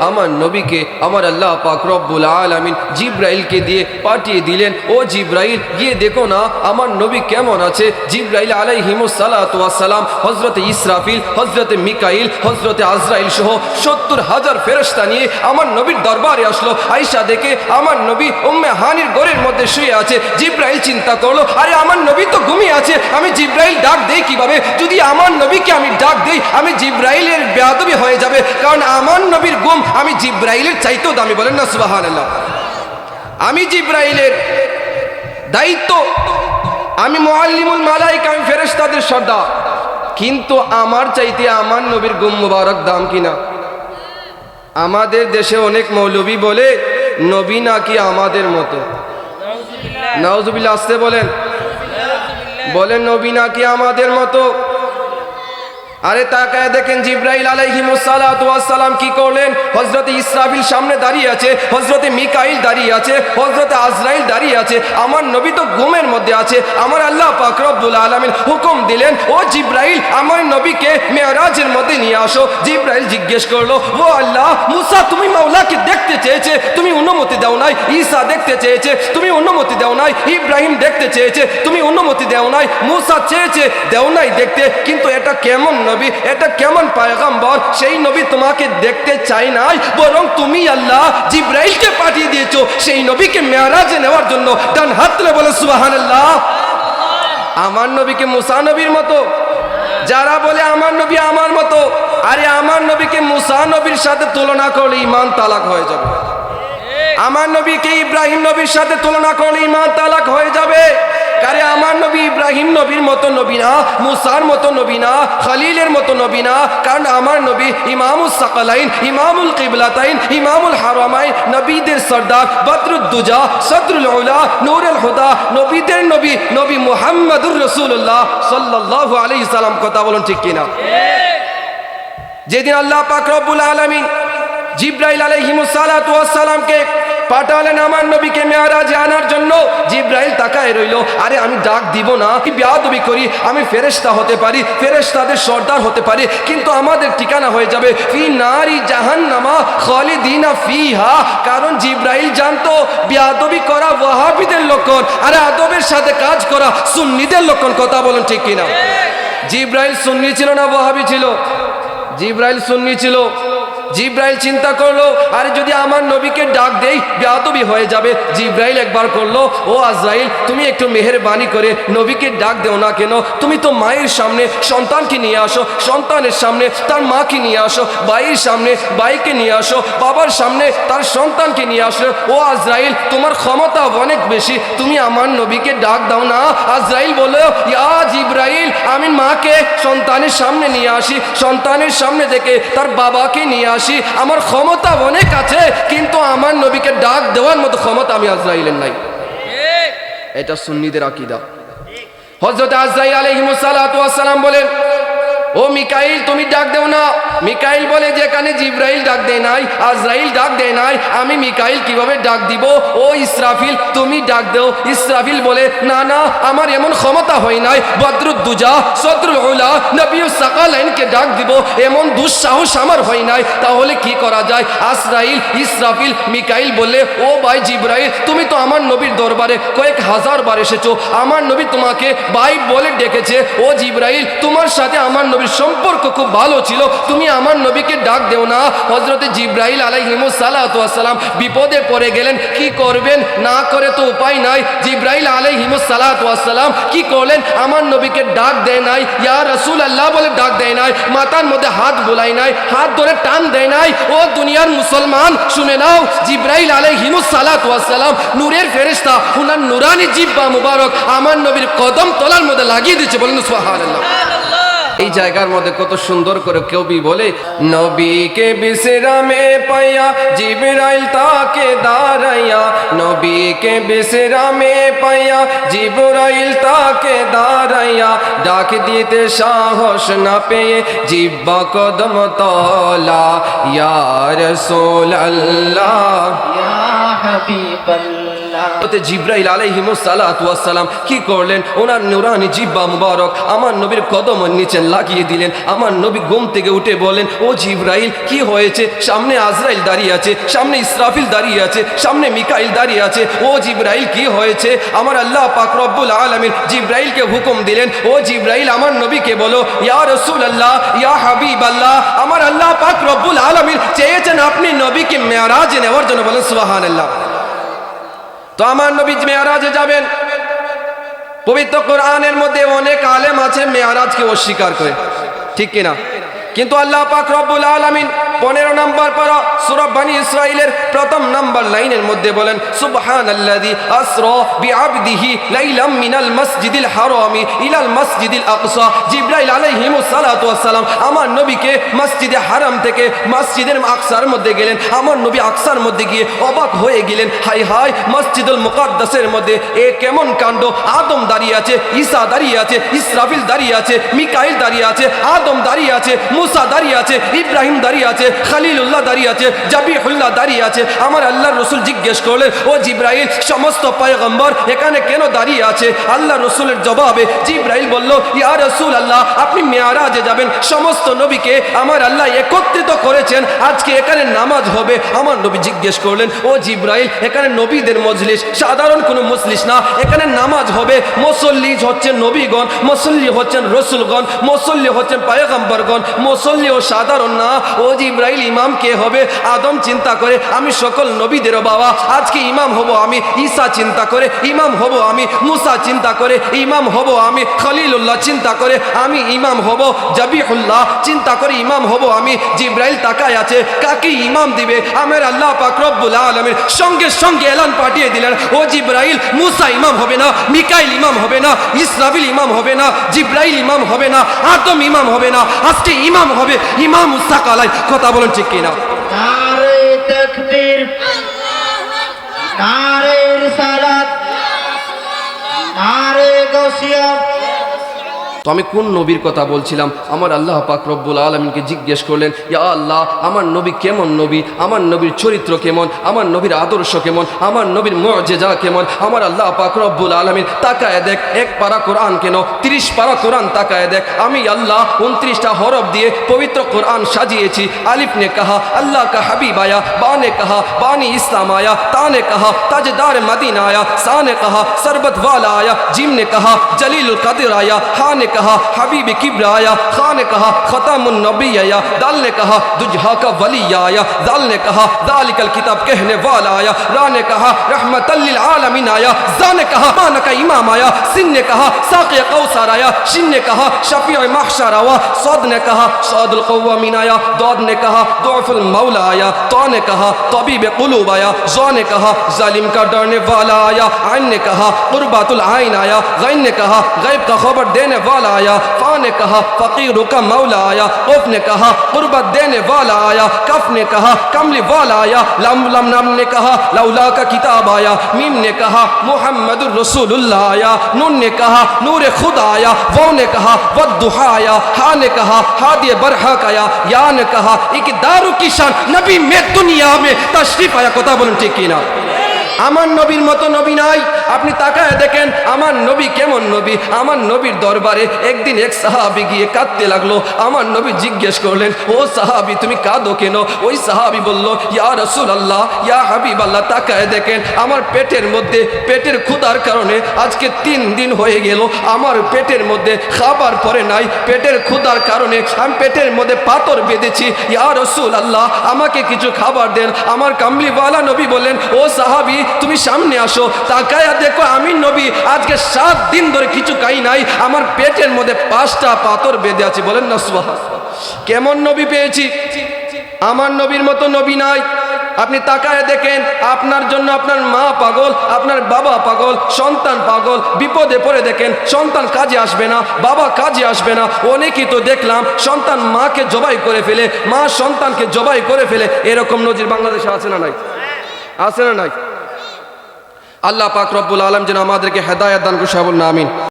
আমার নবীকে, আমার আল্লাহ পাক রব্বুল আলামিন জিব্রাইলকে দিয়ে পাঠিয়ে দিলেন। ও জিব্রাইল, গিয়ে দেখো না, আমার নবী কেমন আছে? জিব্রাইল আলাই আলাইহিমুসালাম হজরতে ইসরাফিল হজরতে মিকাইল হজরতে আজরাইল সহ সত্তর হাজার ফেরস্তা নিয়ে আমার নবীর দরবারে আসলো। আইসা দেখে আমার নবী উম্মে হানির গোরের মধ্যে শুয়ে আছে। জিব্রাইল চিন্তা করল, আরে আমার নবী তো ঘুমিয়ে আছে। আমি জিব্রাইল ডাক দেই কীভাবে? যদি আমার নবীকে আমি ডাক দেই, আমি জিব্রাইলের বেয়াদবি হয়ে যাবে। কারণ আমার নবীর গুম আমি জিব্রাইলের চাইতেও দামি বলেন না সুবাহান আমি জিব্রাইলের দায়িত্ব, আমি মোয়াল্লিমুল মালাইক, আমি ফেরেশতাদের সর্দার। কিন্তু আমার চাইতে আমার নবীর গুম মুবারক দাম কিনা? আমাদের দেশে অনেক মৌলবী বলে, নবী নাকি আমাদের মতো। নাউজুবিল্লাহ, আসতে বলেন। বলেন, নবী নাকি আমাদের মতো? আরে তাকায় দেখেন জিব্রাইল আলাইহিমুসালাম কি করলেন? হজরতে ইসরাফিল সামনে দাঁড়িয়ে আছে হজরতে মিকাইল দাঁড়িয়ে আছে হজরতে আজরাইল দাঁড়িয়ে আছে, আমার নবী তো ঘুমের মধ্যে আছে, আমার আল্লাহ পাক রব্বুল আলামিন হুকুম দিলেন, ও জিব্রাইল, আমার নবীকে মেয়ারাজের মধ্যে নিয়ে আসো। জিব্রাইল জিজ্ঞেস করল, ও আল্লাহ, মুসা, তুমি মাওলাকে দেখতে চেয়েছে, তুমি অনুমতি দাও নাই, ঈসা দেখতে চেয়েছে, তুমি অনুমতি দাও নাই, ইব্রাহিম দেখতে চেয়েছে, তুমি অনুমতি দাও নাই, মুসা চেয়েছে, দেও নাই দেখতে, কিন্তু এটা কেমন নবী, এটা কেমন পায়গাম্বর? সেই নবী তোমাকে দেখতে চাই নাই, বরং তুমি আল্লাহ জিব্রাইলকে পাঠিয়ে দিয়েছ। সেই নবীকে মেয়ারাজে নেওয়ার জন্য ডান হাতলে বলে, সুবহানাল্লাহ। আমার নবীকে মুসা নবীর মতো? যারা বলে আমার নবী আমার মতো, আরে আমার নবীকে মুসা নবীর সাথে তুলনা করলে ইমান তালাক হয়ে যাবে? আমার নবীকে ইব্রাহিম নবীর সাথে তুলনা করলে ইমান তালাক হয়ে যাবে? কারে আমার নবী ইব্রাহিম নবীর মতো নবী না, মুসার মতো নবী না, খালিলের মতো নবী না, কারণ আমার নবী ইমামুল সাকালাইন, ইমামুল কিবলাতাইন, ইমামুল হারামাইন, নবীদের সর্দার বদরুদ্দুজা, সদরুল উলা, নূরুল হুদা, নবীদের নবী নবী মুহাম্মদুর রাসূলুল্লাহ সাল্লাল্লাহু আলাইহি সাল্লাম, কথা বলুন ঠিক কিনা? যেদিন আল্লাহ পাক রব্বুল আলামিন জিব্রাইল আলাইহিমুস সালাতু ওয়াস সালামকে পাঠালেন আমার নবীকে মেয়ারাজে আনার জন্য। জিব্রাইল তাকায় রইল। আরে, আমি ডাক দিব না। কি বেয়াদবি করি। আমি ফেরেশতা হতে পারি। ফেরেশতাদের সর্দার হতে পারি। কিন্তু আমাদের ঠিকানা হয়ে যাবে ফি নারি জাহান্নামা খালিদিনা ফিহা। কারণ জিব্রাইল জানতো, বেয়াদবি করা ওয়াহাবিদের লক্ষণ। আরে, আদবের সাথে কাজ করা সুন্নিদের লক্ষণ। কথা বলুন ঠিক কিনা? জিব্রাইল সুন্নি ছিল না ওয়াহাবি ছিল? জিব্রাইল সুন্নি ছিল। জিব্রাইল চিন্তা করল, আরে যদি আমার নবীকে ডাক দেই, বেয়াদবি হয়ে যাবে। জিব্রাইল একবার করল ও আজরাইল, তুমি একটু মেহেরবানি করে নবীকে ডাক দেও না কেন? তুমি তো মায়ের সামনে সন্তানকে নিয়ে আসো, সন্তানের সামনে তার মাকে নিয়ে আসো বাইয়ের সামনে বাইকে নিয়ে আসো, বাবার সামনে তার সন্তানকে নিয়ে আসো ও আজরাইল, তোমার ক্ষমতা অনেক বেশি, তুমি আমার নবীকে ডাক দাও না। আজরাইল বলো ইয়া জিব্রাইল, আমি মাকে সন্তানের সামনে নিয়ে আসি, সন্তানের সামনে থেকে তার বাবাকে নিয়ে আসি আমার ক্ষমতা অনেক আছে কিন্তু আমার নবীকে ডাক দেওয়ার মতো ক্ষমতা আমি আজরাইলের নাই। এটা সুন্নিদের আকিদা। হজরত আজরাই আলহিমসালাম বলেন ও মিকাইল, তুমি ডাক দেও না। মিকাইল বলে, যেখানে জিব্রাইল ডাক দেয় নাই, আজরাইল ডাক দেয় নাই, আমি মিকাইল কীভাবে ডাক দিব? ও ইসরাফিল, তুমি ডাক দেও। ইসরাফিল বলে, না না, আমার এমন ক্ষমতা হয় নাই। বদরুদ্দুজা সদরুল উলা নবী সাকালাইনকে ডাক দিব। এমন দুঃসাহস আমার হয় নাই। তাহলে কি করা যায়? আসরাইল ইসরাফিল, মিকাইল বলে, ও ভাই জিব্রাইল, তুমি তো আমার নবীর দরবারে কয়েক হাজার বার এসেছ। আমার নবী তোমাকে ভাই বলে ডেকেছে। ও জিব্রাইল, তোমার সাথে আমার নবীর সম্পর্ক খুব ভালো ছিল। তুমি আমার নবীকে ডাক দেও না। হজরতে জিব্রাইল আলাইহিমুসালাম বিপদে পড়ে গেলেন। কি করবেন? না করে তো উপায় নাই। জিব্রাইল আলাইহিমুসালাম কি করলেন? আমার নবীকে ডাক দেয় নাই। ইয়া রসুল আল্লাহ বলে ডাক দেয় নাই। মাথার মধ্যে হাত বোলাই নাই। হাত ধরে টান দেয় নাই। ও দুনিয়ার মুসলমান, শুনে নাও। জিব্রাইল আলাইহিমুসালাম নূরের ফেরেশতা উনার নুরানি জিব্বা মুবারক আমার নবীর কদম তলার মধ্যে লাগিয়ে দিচ্ছে বলেন সুবহানাল্লাহ। এই জায়গার মধ্যে কত সুন্দর করে কেউ বলে, নবীকে বিশ্রামে পাইয়া জিবরাইল তাকে দাঁড়াইয়া, নবীকে বিশ্রামে পাইয়া জিবরাইল তাকে দাঁড়াইয়া, ডাক দিতে সাহস না পেয়ে জিব্বা কদম তলা, ইয়া রাসূল আল্লাহ জিব্রাইল কি করলেন? আমার লাগিয়ে দিলেন। আমার নবী ঘুম থেকে উঠে বলেন ও জিব্রাইল, কি হয়েছে? সামনে আজরাইল দাঁড়িয়ে আছে, সামনে ইসরাফিল দাঁড়িয়ে আছে, সামনে মিকাইল দাঁড়িয়ে আছে। ও জিব্রাইল, কি হয়েছে? আমার আল্লাহ পাক রব্বুল আলমিন জিব্রাইলকে হুকুম দিলেন, ও জিব্রাইল, আমার নবীকে বলো, ইয়া রসুল আল্লাহ ইয়া হাবিব আল্লাহ আমার আল্লাহ পাক আলমিন চেয়েছেন আপনি নবীকে মেয়ারাজ নেওয়ার জন্য বলেন সুবাহান আল্লাহ তো আমার নবী মেয়ারাজে যাবেন, পবিত্র কোরআনের মধ্যে অনেক আলেম আছে মেয়ারাজকে অস্বীকার করে। ঠিক কিনা? কিন্তু আল্লাহ পাক রব্বুল আলামিন পনেরো নম্বর পারা সুরব বানি প্রথম নাম্বার লাইনের মধ্যে বলেন সুবহান বিআবদিহি লাইলাম মিনাল মসজিদিল হারামি ইলাল মসজিদিল আকসা। সালাতু আমার নবীকে মসজিদে হারাম থেকে মসজিদের আকসার মধ্যে গেলেন। আমার নবী আকসার মধ্যে গিয়ে অবাক হয়ে গেলেন। হাই হাই মসজিদুল মধ্যে এ কেমন কাণ্ড? আদম দাঁড়িয়ে আছে, ঈসা দাঁড়িয়ে আছে, ইসরাফিল দাঁড়িয়ে আছে, মিকাইল দাঁড়িয়ে আছে, আদম দাঁড়িয়ে আছে, মুসা দাঁড়িয়ে আছে, ইব্রাহিম দাঁড়িয়ে আছে। খালিলুল্লাহ দাঁড়িয়ে আছে, জাবিহুল্লাহ দাঁড়িয়ে আছে। আমার আল্লাহর রসুল জিজ্ঞেস করলেন, ও জিব্রাইল, সমস্ত পয়গম্বর এখানে কেন দাঁড়িয়ে আছে? আল্লাহ রসুলের জবাবে জিব্রাইল বলল, ইয়া রসুল আল্লাহ আপনি মেয়ারাজে যাবেন। সমস্ত নবীকে আমার আল্লাহ একত্রিত করেছেন। আজকে এখানে নামাজ হবে। আমার নবী জিজ্ঞেস করলেন, ও জিব্রাইল, এখানে নবীদের মজলিস, সাধারণ কোনো মজলিস না? এখানে নামাজ হবে। মুসল্লি হচ্ছেন নবীগণ, মুসল্লি হচ্ছেন রসুলগণ, মুসল্লি হচ্ছেন পায়গম্বরগণ, মুসল্লি ও সাধারণ না? ও জিব্রাইল ইমাম কে হবে? আদম চিন্তা করে, আমি সকল নবীদেরও বাবা, আজকে ইমাম হব আমি, ঈসা চিন্তা করে, ইমাম হব আমি, মুসা চিন্তা করে, ইমাম হব আমি, খলিলুল্লাহ চিন্তা করে, আমি ইমাম হব, জাবিহুল্লাহ চিন্তা করে ইমাম হব আমি, জিব্রাইল তাকায় আছে, কাকে ইমাম দিবে? আমার আল্লাহ পাক রব্বুল আলামিন সঙ্গে সঙ্গে এলান পাঠিয়ে দিলেন, ও জিব্রাইল, মুসা ইমাম হবে না, মিকাইল ইমাম হবে না, ইসরাফিল ইমাম হবে না, জিব্রাইল ইমাম হবে না, আদম ইমাম হবে না, আজকে ইমাম হবে, ইমাম মুসাক আলাই কথা বলেন ঠিক কিনা? নারে তকবীর নারে রিসালাত তো আমি কোন নবীর কথা বলছিলাম আমার আল্লাহ পাক রব্বুল আলমিনকে জিজ্ঞেস করলেন ইয়া আল্লাহ আমার নবী কেমন নবী আমার নবীর চরিত্র কেমন আমার নবীর আদর্শ কেমন আমার নবীর মর্যাদা কেমন আমার আল্লাহ পাক রব্বুল আলমিন তাকায় দেখ এক পারা কোরআন কেন তিরিশ পারা কোরআন তাকায় দেখ আমি আল্লাহ উনত্রিশটা হরফ দিয়ে পবিত্র কোরআন সাজিয়েছি আলিফ ने कहा अल्लाह का हबीब आया बा ने कहा बानी इस्लाम आया ता ने कहा ताजदार मदीना आया सा ने कहा सरबत वाला आया जिम ने कहा जलील कदर आया हा ने کہا حبیب کبر آیا خان نے کہا ختم النبی آیا دل نے کہا دجہا کا ولی آیا دل نے کہا ذالک الکتاب کہنے والا آیا را نے کہا رحمت للعالمین آیا زا نے کہا مانا کا امام آیا سن نے کہا ساقی قوسر آیا شن نے کہا شفیع محشر آیا صد نے کہا صد القوامین آیا دود نے کہا دعف المولا آیا تا نے کہا طبیب قلوب آیا زا نے کہا ظالم کا ڈرنے والا آیا عین نے کہا قربات العین آیا غین نے کہا غیب کا خبر دینے والا والا آیا فا نے کہا فقیر کا مولا آیا اوف نے کہا، قربت دینے والا آیا، کف نے کہا، کملی والا آیا، لم لم نم نے کہا، لولا کا کتاب آیا، میم نے کہا، محمد الرسول اللہ آیا، نون نے کہا، نور خدا آیا وہ نے کہا ودہا آیا، ہا نے کہا، ہادی برحق آیا، یا نے کہا اقدار کی شان، نبی میں دنیا میں تشریف آیا کتا بولن ٹھیک کی نا আমার নবীর মতো নবী নাই। আপনি তাকায় দেখেন, আমার নবী কেমন নবী? আমার নবীর দরবারে একদিন এক সাহাবি গিয়ে কাঁদতে লাগল। আমার নবী জিজ্ঞেস করলেন, ও সাহাবি, তুমি কাঁদো কেন? ওই সাহাবি বলল, ইয়া রসুল আল্লাহ ইয়া হাবিব আল্লাহ তাকায় দেখেন, আমার পেটের মধ্যে, পেটের ক্ষুধার কারণে আজকে তিন দিন হয়ে গেল। আমার পেটের মধ্যে খাবার পরে নাই, পেটের ক্ষুধার কারণে আমি পেটের মধ্যে পাথর বেঁধেছি। ইয়া রসুল আল্লাহ আমাকে কিছু খাবার দেন। আমার কামলিওয়ালা নবী বললেন, ও সাহাবি তুমি সামনে আসো, তাকায়া দেখো আমি নবী, আজকে সাত দিন ধরে কিছু খাই নাই, আমার পেটের মধ্যে পাঁচটা পাথর বেঁধে আছে, বলেন না সুবাহা কেমন নবী পেয়েছি? আমার নবীর মতো নবী নাই। আপনি তাকায় দেখেন, আপনার জন্য আপনার মা পাগল, আপনার বাবা পাগল, সন্তান পাগল, বিপদে পড়ে দেখেন, সন্তান কাজে আসবে না, বাবা কাজে আসবে না, অনেকেই তো দেখলাম, সন্তান মাকে জবাই করে ফেলে, মা সন্তানকে জবাই করে ফেলে, এরকম নজির বাংলাদেশে আছে না নাই? আছে না নাই? আল্লাহ পাক রব্বুল আলম যেন আমাদেরকে হেদায়ত দান করছে না আমিন।